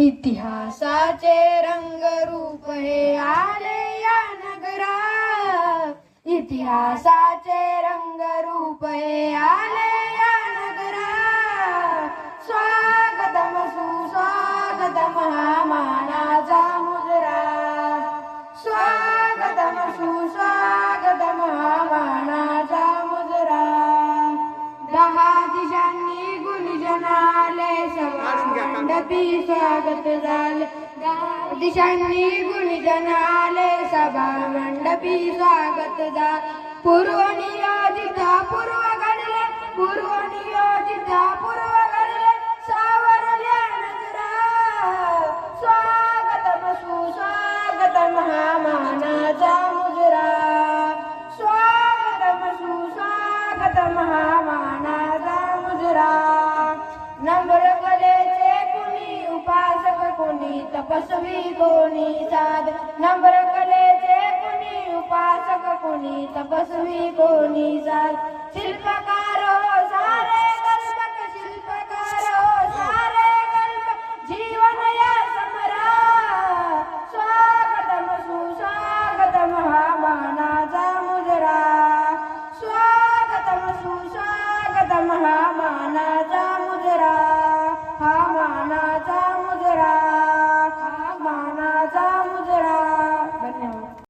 इतिहासाचे रंगरूप हे आले या नगरा इतिहासाचे रंगरूप हे आले या नगरा स्वागतम सुस्वागतम हा मानाचा मुजरा. स्वागतम सुस्वागतम हा मानाचा मुजरा. दहा दिशांनी गुणजनाले सवा सभामंडपी स्वागत झाले दहा दिशांनी गुणजन आले सभा मंडपी स्वागत झाले पूर्व नियोजिता पूर्व घडले पूर्व नियोजिता पूर्व घडले सावरल्या नजरा स्वागतम सुस्वागतम हा मानाचा मुजरा. स्वागतम सुस्वागतम हा मानाचा मुजरा. नंबर तपस्वी कोणी साध नम्र कलेचे कोणी उपासक कोणी तपस्वी कोणी साध. शिल्पकार हो सारे कल्पक शिल्पकार हो, सारे कल्प जीवन या समरा. स्वागतम सुस्वागतम हा मुजरा. स्वागतम सुस्वागतम हा